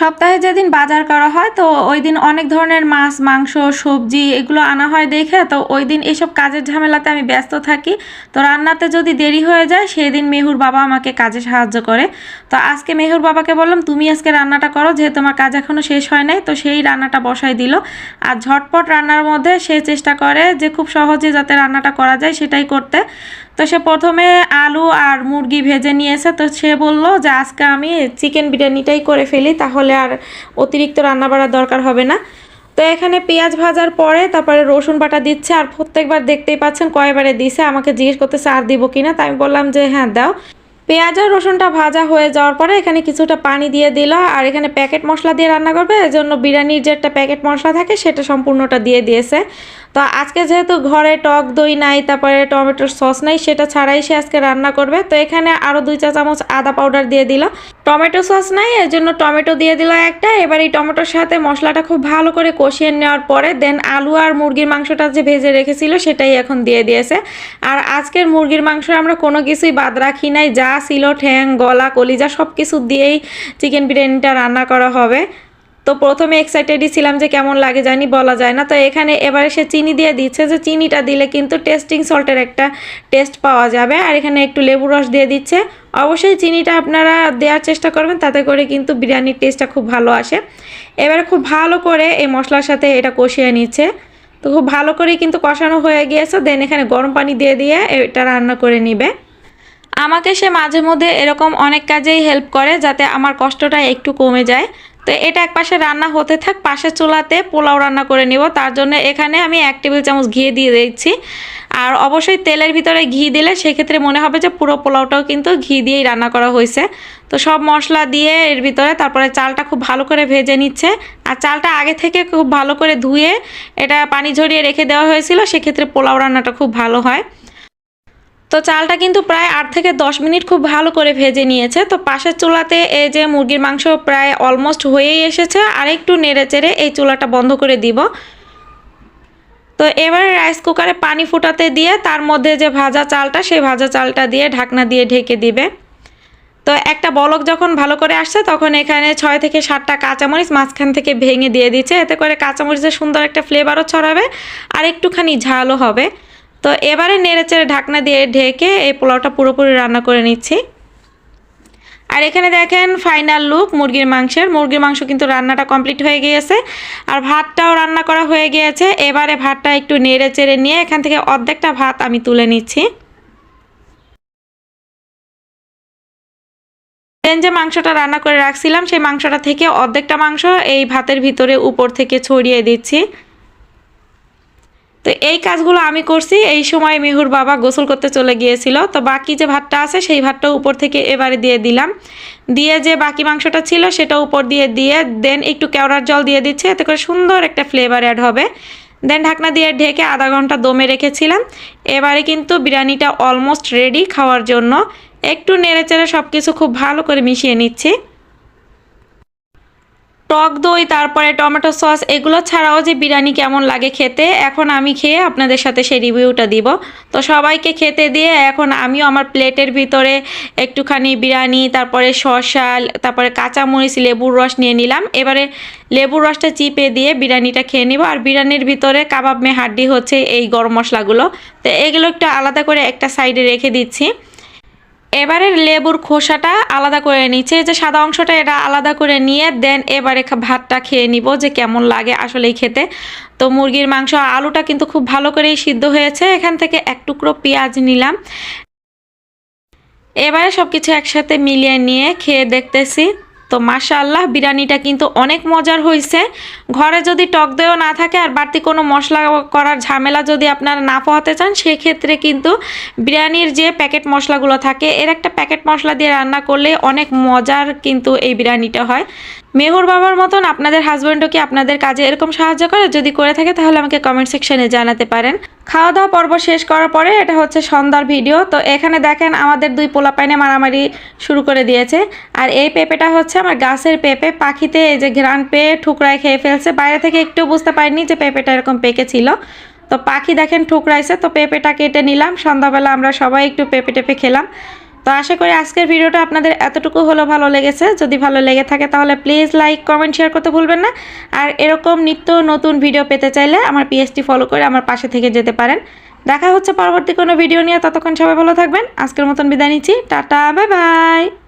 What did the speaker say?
সপ্তাহে যেদিন বাজার করা হয়, তো ওই দিন অনেক ধরনের মাছ, মাংস, সবজি এগুলো আনা হয় দেখে, তো ওই দিন এসব কাজের ঝামেলাতে আমি ব্যস্ত থাকি। তো রান্নাতে যদি দেরি হয়ে যায় সেই দিন মেহুর বাবা আমাকে কাজে সাহায্য করে। তো আজকে মেহুর বাবাকে বললাম, তুমি আজকে রান্নাটা করো, যেহেতু আমার কাজ এখনও শেষ হয় নাই। তো সেই রান্নাটা বসাই দিল। আর ঝটপট রান্নার মধ্যে সে চেষ্টা করে যে খুব সহজে যাতে রান্নাটা করা যায় সেটাই করতে। তো সে প্রথমে আলু আর মুরগি ভেজে নিয়েছে, তো সে বলল যে আজকে আমি চিকেন বিরিয়ানিটাই করে ফেলি, তাহলে আর অতিরিক্ত রান্না বাড়ার দরকার হবে না। তো এখানে পেঁয়াজ ভাজার পরে তারপরে রসুন বাটা দিচ্ছে, আর প্রত্যেকবার দেখতেই পাচ্ছেন কয়বারে দিছে, আমাকে জিজ্ঞেস করতেছে আর দিব কিনা তাই আমি বললাম যে হ্যাঁ দাও। পেঁয়াজ আর রসুনটা ভাজা হয়ে যাওয়ার পরে এখানে কিছুটা পানি দিয়ে দিল, আর এখানে প্যাকেট মশলা দিয়ে রান্না করবে, এজন্য বিরিয়ানির যে একটা প্যাকেট মশলা থাকে, সেটা সম্পূর্ণটা দিয়ে দিয়েছে। তো আজকে যেহেতু ঘরে টক দই নাই, তারপরে টমেটোর সস নাই, সেটা ছাড়াই সে আজকে রান্না করবে। তো এখানে আরও দুই চা চামচ আদা পাউডার দিয়ে দিল। টমেটো সস নাই এর জন্য টমেটো দিয়ে দিল একটা। এবার এই টমেটোর সাথে মশলাটা খুব ভালো করে কষিয়ে নেওয়ার পরে, দেন আলু আর মুরগির মাংসটা যে ভেজে রেখেছিল, সেটাই এখন দিয়ে দিয়েছে। আর আজকের মুরগির মাংস আমরা কোনো কিছুই বাদ রাখি নাই, যা ছিল ঠ্যাং, গলা, কলিজা সব কিছু দিয়েই চিকেন বিরিয়ানিটা রান্না করা হবে। তো প্রথমে এক্সাইটেডই ছিলাম যে কেমন লাগে জানি বলা যায় না। তো এখানে এবারে সে চিনি দিয়ে দিচ্ছে যে চিনিটা দিলে কিন্তু টেস্টিং সল্টের একটা টেস্ট পাওয়া যাবে। আর এখানে একটু লেবু রস দিয়ে দিচ্ছে। অবশ্যই চিনিটা আপনারা দেওয়ার চেষ্টা করবেন, তাতে করে কিন্তু বিরিয়ানির টেস্টটা খুব ভালো আসে। এবারে খুব ভালো করে এই মশলার সাথে এটা কষিয়ে নিচ্ছে। তো খুব ভালো করে কিন্তু কষানো হয়ে গিয়েছে। দেন এখানে গরম পানি দিয়ে দিয়ে এটা রান্না করে নিবে। আমাকে সে মাঝে মধ্যে এরকম অনেক কাজেই হেল্প করে, যাতে আমার কষ্টটা একটু কমে যায়। তো এটা এক পাশে রান্না হতে থাক পাশের চুলাতে পোলাও রান্না করে নিব। তার জন্য এখানে আমি এক টেবিল চামচ ঘি দিয়ে দিচ্ছি আর অবশ্যই তেলের ভিতরে ঘি দিলে সেক্ষেত্রে মনে হবে যে পুরো পোলাওটাও কিন্তু ঘি দিয়েই রান্না করা হয়েছে। তো সব মশলা দিয়ে এর ভিতরে তারপরে চালটা খুব ভালো করে ভেজে নিচ্ছে। আর চালটা আগে থেকে খুব ভালো করে ধুয়ে এটা পানি ঝরিয়ে রেখে দেওয়া হয়েছিল, সেক্ষেত্রে পোলাও রান্নাটা খুব ভালো হয়। তো চালটা কিন্তু প্রায় আট থেকে দশ মিনিট খুব ভালো করে ভেজে নিয়েছে। তো পাশের চুলাতে এই যে মুরগির মাংস প্রায় অলমোস্ট হয়েই এসেছে, আর একটু নেড়ে চেড়ে এই চুলাটা বন্ধ করে দিব। তো এবার রাইস কুকারে পানি ফুটাতে দিয়ে তার মধ্যে যে ভাজা চালটা, সেই ভাজা চালটা দিয়ে ঢাকনা দিয়ে ঢেকে দিবে। তো একটা বলক যখন ভালো করে আসছে, তখন এখানে ছয় থেকে সাতটা কাঁচামরিচ মাঝখান থেকে ভেঙে দিয়ে দিচ্ছে। এতে করে কাঁচামরিচের সুন্দর একটা ফ্লেভারও ছড়াবে, আর একটুখানি ঝালও হবে। তো এবারে নেড়েচেড়ে ঢাকনা দিয়ে ঢেকে এই পোলাওটা পুরোপুরি রান্না করে নিচ্ছি। আর এখানে দেখেন ফাইনাল লুক মুরগির মাংসের। মুরগির মাংস কিন্তু রান্নাটা কমপ্লিট হয়ে গিয়েছে। আর ভাতটাও রান্না করা হয়ে গিয়েছে। এবারে ভাতটা একটু নেড়ে চেড়ে নিয়ে এখান থেকে অর্ধেকটা ভাত আমি তুলে নিচ্ছি। যে মাংসটা রান্না করে রাখছিলাম, সেই মাংসটা থেকে অর্ধেকটা মাংস এই ভাতের ভিতরে উপর থেকে ছড়িয়ে দিচ্ছি। তো এই কাজগুলো আমি করছি। এই সময় মেহুর বাবা গোসল করতে চলে গিয়েছিল। তো বাকি যে ভাতটা আছে, সেই ভাতটা উপর থেকে এবারে দিয়ে দিলাম। দিয়ে যে বাকি মাংসটা ছিল, সেটা উপর দিয়ে দিয়ে দেন একটু কেওড়ার জল দিয়ে দিচ্ছে। এতে করে সুন্দর একটা ফ্লেভার অ্যাড হবে। দেন ঢাকনা দিয়ে ঢেকে আধা ঘণ্টা দমে রেখেছিলাম। এবারে কিন্তু বিরিয়ানিটা অলমোস্ট রেডি খাওয়ার জন্য। একটু নেড়ে চেড়ে সব কিছু খুব ভালো করে মিশিয়ে নিচ্ছি। টক দই, তারপরে টমেটো সস, এগুলো ছাড়াও যে বিরিয়ানি কেমন লাগে খেতে, এখন আমি খেয়ে আপনাদের সাথে সেই রিভিউটা দিব। তো সবাইকে খেতে দিয়ে এখন আমিও আমার প্লেটের ভিতরে একটুখানি বিরিয়ানি, তারপরে শসা, তারপরে কাঁচামরিচ, লেবুর রস নিয়ে নিলাম। এবারে লেবুর রসটা চিপে দিয়ে বিরিয়ানিটা খেয়ে নিব। আর বিরিয়ানির ভিতরে কাবাব মে হাড্ডি হচ্ছে এই গরম মশলাগুলো। তো এগুলো একটু আলাদা করে একটা সাইডে রেখে দিচ্ছি। এবারে লেবুর খোসাটা আলাদা করে নিচ্ছে। যে সাদা অংশটা, এটা আলাদা করে নিয়ে দেন এবারে ভাতটা খেয়ে নিব যে কেমন লাগে আসলেই খেতে। তো মুরগির মাংস, আলুটা কিন্তু খুব ভালো করেই সিদ্ধ হয়েছে। এখান থেকে এক টুকরো পেঁয়াজ নিলাম। এবারে সব কিছু একসাথে মিলিয়ে নিয়ে খেয়ে দেখতেছি। তো মাশাআল্লাহ, বিরিয়ানিটা কিন্তু অনেক মজার হয়েছে। ঘরে যদি টক দইও না থাকে আর বাড়তি কোনো মশলা করার ঝামেলা যদি আপনারা না পোহাতে চান, সেক্ষেত্রে কিন্তু বিরিয়ানির যে প্যাকেট মশলাগুলো থাকে, এর একটা প্যাকেট মশলা দিয়ে রান্না করলে অনেক মজার কিন্তু এই বিরিয়ানিটা হয়। মেহুর বাবার মতন আপনাদের হাজব্যান্ডও কি আপনাদের কাজে এরকম সাহায্য করে? যদি করে থাকে তাহলে আমাকে কমেন্ট সেকশনে জানাতে পারেন। খাওয়া দাওয়া পর্ব শেষ করার পরে এটা হচ্ছে সন্ধ্যার ভিডিও তো এখানে দেখেন আমাদের দুই পোলা পাইনে মারামারি শুরু করে দিয়েছে। আর এই পেঁপেটা হচ্ছে আমার গাছের পেঁপে। পাখিতে এই যে ঘ্রাণ পেয়ে ঠুকরায় খেয়ে ফেলছে। বাইরে থেকে একটু বুঝতে পারিনি যে পেঁপেটা এরকম পেকে ছিল। তো পাখি দেখেন ঠুকরাইছে। তো পেঁপেটা কেটে নিলাম। সন্ধ্যাবেলা আমরা সবাই একটু পেঁপে টেপে খেলাম। আশা করি আজকের ভিডিওটা আপনাদের এতটুকু হলো ভালো লেগেছে। যদি ভালো লেগে থাকে তাহলে প্লিজ লাইক কমেন্ট শেয়ার করতে ভুলবেন না। আর এরকম নিত্য নতুন ভিডিও পেতে চাইলে আমার পিএসটি ফলো করে আমার পাশে থেকে যেতে পারেন। দেখা হচ্ছে পরবর্তী কোনো ভিডিও নিয়ে। ততক্ষণ সবাই ভালো থাকবেন। আজকের মতন বিদায় নিচ্ছি। Tata bye bye